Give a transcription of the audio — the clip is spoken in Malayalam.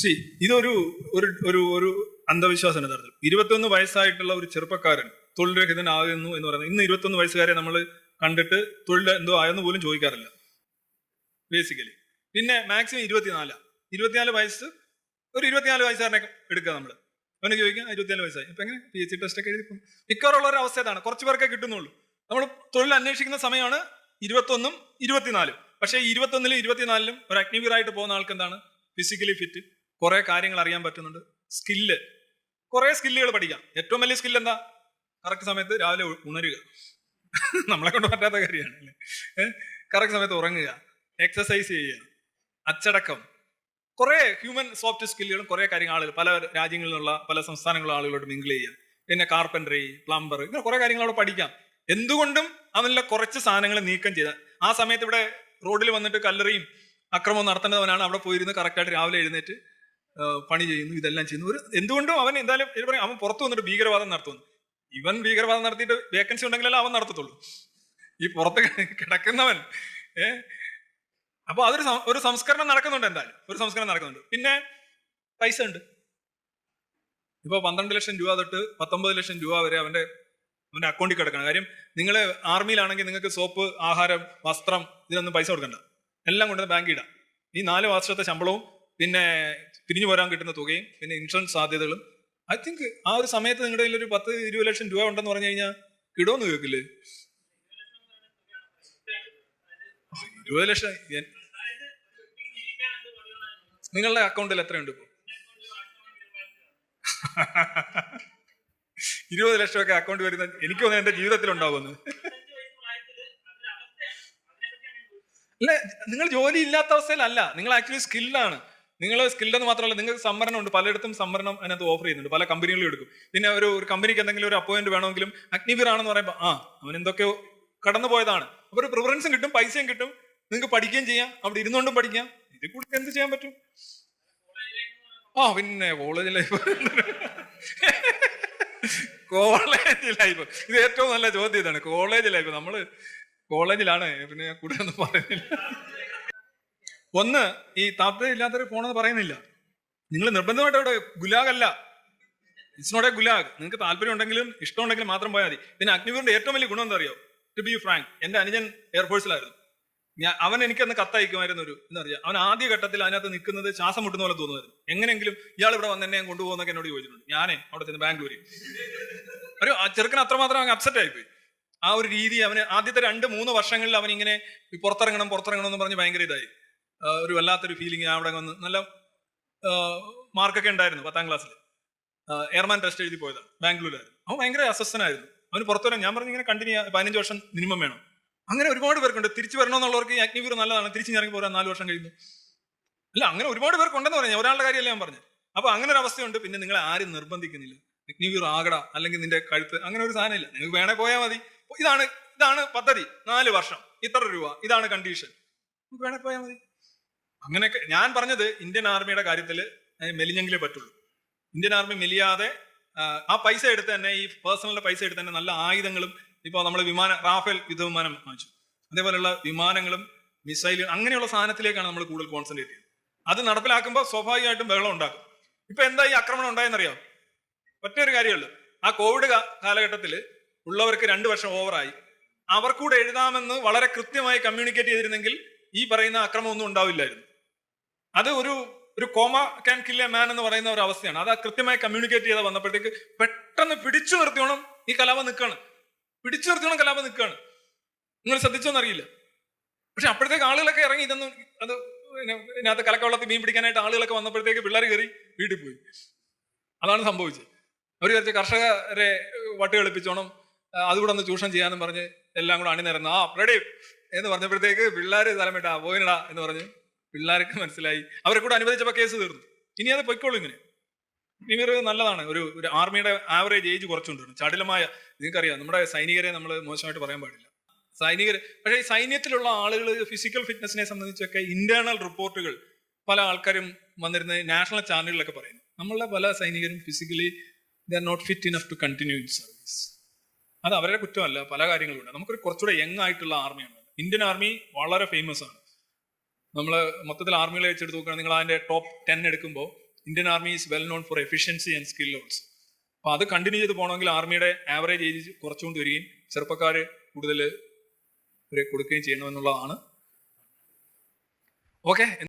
സി ഇതൊരു ഒരു ഒരു ഒരു അന്ധവിശ്വാസം യഥാർത്ഥത്തിൽ ഇരുപത്തൊന്ന് വയസ്സായിട്ടുള്ള ഒരു ചെറുപ്പക്കാരൻ തൊഴിൽ രഹിതനാകുന്നു എന്ന് പറയുന്നത്. ഇന്ന് ഇരുപത്തൊന്ന് വയസ്സുകാരെ നമ്മൾ കണ്ടിട്ട് തൊഴിൽ എന്തോ ആയെന്ന് പോലും ചോദിക്കാറില്ല. ബേസിക്കലി പിന്നെ മാക്സിമം ഇരുപത്തിനാലാ. ഇരുപത്തിനാല് വയസ്സ് ഒരു ഇരുപത്തിനാല് വയസ്സുകാരനെ എടുക്കുക നമ്മൾ അവന് ചോദിക്കാം ഇരുപത്തിനാല് വയസ്സായി. അപ്പൊ എങ്ങനെ? പി എച്ച് ഡി ടെസ്റ്റ് ഒക്കെ എഴുതി മിക്കവാറുള്ള ഒരു അവസ്ഥ ഇതാണ് കുറച്ച് പേർക്കേ കിട്ടുന്നുള്ളൂ. നമ്മൾ തൊഴിൽ അന്വേഷിക്കുന്ന സമയമാണ് ഇരുപത്തൊന്നും ഇരുപത്തിനാലും. പക്ഷേ ഇരുപത്തൊന്നിലും ഇരുപത്തിനാലിലും ഒരു അഗ്നിവീറായിട്ട് പോകുന്ന ആൾക്ക് എന്താണ്? ഫിസിക്കലി ഫിറ്റ് കുറെ കാര്യങ്ങൾ അറിയാൻ പറ്റുന്നുണ്ട്. സ്കില്ല് കുറേ സ്കില്ലുകൾ പഠിക്കാം. ഏറ്റവും വലിയ സ്കില്ല് എന്താ? കറക്റ്റ് സമയത്ത് രാവിലെ ഉണരുക. നമ്മളെ കൊണ്ട് പറ്റാത്ത കാര്യമാണ് അല്ലേ കറക്റ്റ് സമയത്ത് ഉറങ്ങുക. എക്സസൈസ് ചെയ്യുക. അച്ചടക്കം. കുറേ ഹ്യൂമൻ സോഫ്റ്റ് സ്കില്ലുകളും കുറേ കാര്യങ്ങൾ ആളുകൾ പല രാജ്യങ്ങളിൽ നിന്നുള്ള പല സംസ്ഥാനങ്ങളിലുള്ള ആളുകളോട് മിങ്കിൾ ചെയ്യുക. പിന്നെ കാർപ്പൻട്രി പ്ലംബർ ഇങ്ങനെ കുറേ കാര്യങ്ങൾ അവിടെ പഠിക്കാം. എന്തുകൊണ്ടും അവനുള്ള കുറച്ച് സാധനങ്ങൾ നീക്കം ചെയ്ത ആ സമയത്ത് ഇവിടെ റോഡിൽ വന്നിട്ട് കല്ലറിയും അക്രമവും നടത്തേണ്ടവനാണ് അവിടെ പോയിരുന്ന് കറക്റ്റായിട്ട് രാവിലെ എഴുന്നേറ്റ് പണി ചെയ്യുന്നു ഇതെല്ലാം ചെയ്യുന്നു. ഒരു എന്തുകൊണ്ടും അവൻ എന്തായാലും പറയും അവൻ പുറത്തു വന്നിട്ട് ഭീകരവാദം നടത്തുന്നു. ഇവൻ ഭീകരവാദം നടത്തിയിട്ട് വേക്കൻസി ഉണ്ടെങ്കിലല്ല അവൻ നടത്തത്തുള്ളൂ. ഈ പുറത്ത് കിടക്കുന്നവൻ ഏ? അപ്പൊ അതൊരു ഒരു സംസ്കരണം നടക്കുന്നുണ്ട് എന്തായാലും. ഒരു സംസ്കരണം നടക്കുന്നുണ്ട്. പിന്നെ പൈസ ഉണ്ട്. ഇപ്പൊ പന്ത്രണ്ട് ലക്ഷം രൂപ തൊട്ട് പത്തൊമ്പത് ലക്ഷം രൂപ വരെ അവന്റെ അവന്റെ അക്കൗണ്ടിൽ കിടക്കണം. കാര്യം നിങ്ങൾ ആർമിയിലാണെങ്കിൽ നിങ്ങൾക്ക് സോപ്പ് ആഹാരം വസ്ത്രം ഇതിനൊന്നും പൈസ കൊടുക്കണ്ട. എല്ലാം കൊണ്ടുവന്ന് ബാങ്കിൽ ഇടാം. ഈ നാല് വർഷത്തെ ശമ്പളവും പിന്നെ പിരിഞ്ഞു പോരാൻ കിട്ടുന്ന തുകയും പിന്നെ ഇൻഷുറൻസ് സാധ്യതകളും. ഐ തിങ്ക് ആ ഒരു സമയത്ത് നിങ്ങളുടെ കയ്യിൽ ഒരു പത്ത് ഇരുപത് ലക്ഷം രൂപ ഉണ്ടെന്ന് പറഞ്ഞു കഴിഞ്ഞാൽ കിടോന്ന് കേൾക്കില്ലേ? ഇരുപത് ലക്ഷം നിങ്ങളുടെ അക്കൗണ്ടിൽ എത്രയുണ്ട് ഇപ്പോൾ ഇരുപത് ലക്ഷമൊക്കെ അക്കൗണ്ട് വരുന്ന എനിക്ക് തോന്നുന്നു എന്റെ ജീവിതത്തിൽ ഉണ്ടാവുമെന്ന്. അല്ല നിങ്ങൾ ജോലി ഇല്ലാത്ത അവസ്ഥയിലല്ല നിങ്ങൾ ആക്ച്വലി സ്കില്ലാണ് നിങ്ങൾ സ്കിൽഡ് എന്ന് മാത്രമല്ല നിങ്ങൾക്ക് സംവരണം ഉണ്ട് പലയിടത്തും സംവരണം അതിനകത്ത് ഓഫർ ചെയ്യുന്നുണ്ട്. പല കമ്പനികളും എടുക്കും. പിന്നെ ഒരു ഒരു കമ്പനിക്ക് എന്തെങ്കിലും ഒരു അപ്പോയിന്റ് വേണമെങ്കിലും അഗ്നിവീർ ആണെന്ന് പറയുമ്പോൾ ആ അവൻ എന്തൊക്കെയോ കടന്നു പോയതാണ്. അപ്പൊ ഒരു പ്രിഫറൻസും കിട്ടും പൈസയും കിട്ടും. നിങ്ങൾക്ക് പഠിക്കുകയും ചെയ്യാം. അവിടെ ഇരുന്നുകൊണ്ടും പഠിക്കാം. ഇതിൽ കൂടുതൽ എന്ത് ചെയ്യാൻ പറ്റും? ആ പിന്നെ കോളേജ് ലൈഫ് കോളേജ് ലൈഫ് ഇത് ഏറ്റവും നല്ല ചോദ്യം ഇതാണ്. കോളേജ് ലൈഫ് നമ്മൾ കോളേജിലാണ് പിന്നെ കൂടുതലൊന്നും പറയുന്നില്ല. ഒന്ന് ഈ താല്പര്യം ഇല്ലാത്തവർ പോണെന്ന് പറയുന്നില്ല. നിങ്ങൾ നിർബന്ധമായിട്ട് അവിടെ ഗുലാഗല്ല. It's not a gulag. നിങ്ങൾക്ക് താല്പര്യം ഉണ്ടെങ്കിലും ഇഷ്ടം ഉണ്ടെങ്കിലും മാത്രം പോയാൽ മതി. പിന്നെ അഗ്നിവീറിന്റെ ഏറ്റവും വലിയ ഗുണം എന്താ അറിയോ ടു ബി ഫ്രാങ്ക് എന്റെ അനുജൻ എയർഫോഴ്സിലായിരുന്നു ഞാൻ അവൻ എനിക്കന്ന് കത്തയക്കുമായിരുന്നു ഒരു എന്താ പറയുക അവൻ ആദ്യ ഘട്ടത്തിൽ അതിനകത്ത് നിൽക്കുന്നത് ശ്വാസം മുട്ടുന്ന പോലെ തോന്നുമായിരുന്നു. എങ്ങനെയെങ്കിലും ഇയാൾ ഇവിടെ വന്ന് എന്നെ കൊണ്ടുപോകുന്നൊക്കെ എന്നോട് ചോദിച്ചിട്ടുണ്ട്. ഞാനേ അവിടെ ചെന്ന് ബാംഗ്ലൂരിൽ. ഒരു ചെറുക്കൻ അത്രമാത്രം അങ്ങ് അപ്സെറ്റ് ആയിപ്പോയി. ആ ഒരു രീതി അവന് ആദ്യത്തെ രണ്ട് മൂന്ന് വർഷങ്ങളിൽ അവൻ ഇങ്ങനെ പുറത്തിറങ്ങണം പുറത്തിറങ്ങണം എന്ന് പറഞ്ഞ് ഭയങ്കര ഇതായി. ഒരു വല്ലാത്തൊരു ഫീലിംഗ് അവിടെ വന്ന് നല്ല മാർക്കൊക്കെ ഉണ്ടായിരുന്നു പത്താം ക്ലാസ്സിൽ എയർമാൻ ടെസ്റ്റ് എഴുതി പോയതാണ് ബാംഗ്ലൂരായിരുന്നു അവൻ ഭയങ്കര അസ്വസ്ഥനായിരുന്നു അവന് പുറത്തു വരാൻ ഞാൻ പറഞ്ഞു ഇങ്ങനെ കണ്ടിന്യൂ പതിനഞ്ച് വർഷം മിനിമം വേണം. അങ്ങനെ ഒരുപാട് പേർക്കുണ്ട് തിരിച്ചു വരണമെന്നുള്ളവർക്ക് അഗ്നിവീർ നല്ലതാണ് തിരിച്ചു ഇറങ്ങി പോരാൻ നാല് വർഷം കഴിയുന്നു. അല്ല അങ്ങനെ ഒരുപാട് പേർക്കുണ്ടെന്ന് പറഞ്ഞു ഒരാളുടെ കാര്യമല്ല ഞാൻ പറഞ്ഞു. അപ്പൊ അങ്ങനെ ഒരു അവസ്ഥയുണ്ട് പിന്നെ നിങ്ങളെ ആരും നിർബന്ധിക്കുന്നില്ല. അഗ്നിവീർ ആകട അല്ലെങ്കിൽ നിന്റെ കഴുത്ത് അങ്ങനെ ഒരു സാധനമില്ല നിങ്ങൾക്ക് വേണേ പോയാൽ മതി. ഇതാണ് ഇതാണ് പദ്ധതി നാല് വർഷം ഇത്ര രൂപ ഇതാണ് കണ്ടീഷൻ വേണേ പോയാൽ മതി. അങ്ങനെയൊക്കെ ഞാൻ പറഞ്ഞത് ഇന്ത്യൻ ആർമിയുടെ കാര്യത്തിൽ മെലിഞ്ഞെങ്കിലേ പറ്റുള്ളൂ. ഇന്ത്യൻ ആർമി മെലിയാതെ ആ, പൈസ എടുത്ത് തന്നെ ഈ പേഴ്സണലിന്റെ പൈസ എടുത്ത് തന്നെ നല്ല ആയുധങ്ങളും ഇപ്പോൾ നമ്മൾ വിമാന റാഫേൽ യുദ്ധവിമാനം വാങ്ങിച്ചു. അതേപോലെയുള്ള വിമാനങ്ങളും മിസൈൽ അങ്ങനെയുള്ള സാധനത്തിലേക്കാണ് നമ്മൾ കൂടുതൽ കോൺസെൻട്രേറ്റ് ചെയ്യുന്നത്. അത് നടപ്പിലാക്കുമ്പോൾ സ്വാഭാവികമായിട്ടും ബഹളം ഉണ്ടാക്കും. ഇപ്പൊ എന്താ ഈ ആക്രമണം ഉണ്ടായെന്നറിയാം? ഒറ്റ കാര്യമുള്ളു. ആ കോവിഡ് കാലഘട്ടത്തിൽ ഉള്ളവർക്ക് രണ്ട് വർഷം ഓവറായി അവർക്കൂടെ എഴുതാമെന്ന് വളരെ കൃത്യമായി കമ്മ്യൂണിക്കേറ്റ് ചെയ്തിരുന്നെങ്കിൽ ഈ പറയുന്ന അക്രമം ഒന്നും ഉണ്ടാവില്ലായിരുന്നു. അത് ഒരു ഒരു കോമ ക്യാൻ കില്ല മാൻ എന്ന് പറയുന്ന ഒരു അവസ്ഥയാണ്. അത് കൃത്യമായി കമ്മ്യൂണിക്കേറ്റ് ചെയ്ത് വന്നപ്പോഴത്തേക്ക് പെട്ടെന്ന് പിടിച്ചു നിർത്തിയോണം ഈ കലാപം നിൽക്കുകയാണ് പിടിച്ചു നിർത്തിയോണം കലാപം നിൽക്കുകയാണ് നിങ്ങൾ ശ്രദ്ധിച്ചോന്നറിയില്ല പക്ഷെ അപ്പോഴത്തേക്ക് ആളുകളൊക്കെ ഇറങ്ങി ഇതൊന്നും അത് ഇതിനകത്ത് കലക്കവെള്ളത്തിൽ മീൻ പിടിക്കാനായിട്ട് ആളുകളൊക്കെ വന്നപ്പോഴത്തേക്ക് പിള്ളേർ കയറി വീട്ടിൽ പോയി. അതാണ് സംഭവിച്ചത്. അവർ വിചാരിച്ച കർഷകരെ വട്ട് കളിപ്പിച്ചോണം അതുകൂടെ ഒന്ന് ചൂഷണം ചെയ്യാന്നും പറഞ്ഞ് എല്ലാം കൂടെ അണിനിരന്നു ആ റെഡി എന്ന് പറഞ്ഞപ്പോഴത്തേക്ക് പിള്ളേർ തലമിട്ടാ പോയിനടാ എന്ന് പറഞ്ഞ് പിള്ളേർക്ക് മനസ്സിലായി. അവരെ കൂടെ അനുവദിച്ചപ്പോൾ കേസ് തീർന്നു. ഇനി അത് പൊയ്ക്കോളൂ ഇങ്ങനെ. ഒരു നല്ലതാണ്. ഒരു ഒരു ആർമിയുടെ ആവറേജ് ഏജ് കുറച്ചുകൊണ്ടിരുന്നു. ചടിലമായ നിങ്ങൾക്കറിയാം നമ്മുടെ സൈനികരെ നമ്മൾ മോശമായിട്ട് പറയാൻ പാടില്ല. സൈനികർ പക്ഷേ ഈ സൈന്യത്തിലുള്ള ആളുകൾ ഫിസിക്കൽ ഫിറ്റ്നസിനെ സംബന്ധിച്ചൊക്കെ ഇന്റേണൽ റിപ്പോർട്ടുകൾ പല ആൾക്കാരും വന്നിരുന്ന നാഷണൽ ചാനലുകളിലൊക്കെ പറയുന്നു. നമ്മളുടെ പല സൈനികരും physically the are not fit enough to continue in service അത് അവരുടെ കുറ്റമല്ല പല കാര്യങ്ങളുണ്ട്. നമുക്കൊരു കുറച്ചുകൂടെ യങ് ആയിട്ടുള്ള ആർമിയാണ് ഇന്ത്യൻ ആർമി വളരെ ഫേമസ് ആണ്. നമ്മൾ മൊത്തത്തിൽ ആർമികളെ വെച്ചെടുത്ത് നോക്കുകയാണ് നിങ്ങൾ അതിന്റെ ടോപ്പ് ടെൻ എടുക്കുമ്പോൾ Indian army is well known for efficiency and skill also അപ്പൊ അത് കണ്ടിന്യൂ ചെയ്ത് പോകണമെങ്കിൽ ആർമിയുടെ ആവറേജ് ഏജ് കുറച്ചുകൊണ്ട് വരികയും ചെറുപ്പക്കാർ കൂടുതൽ കൊടുക്കുകയും ചെയ്യണമെന്നുള്ളതാണ്. ഓക്കെ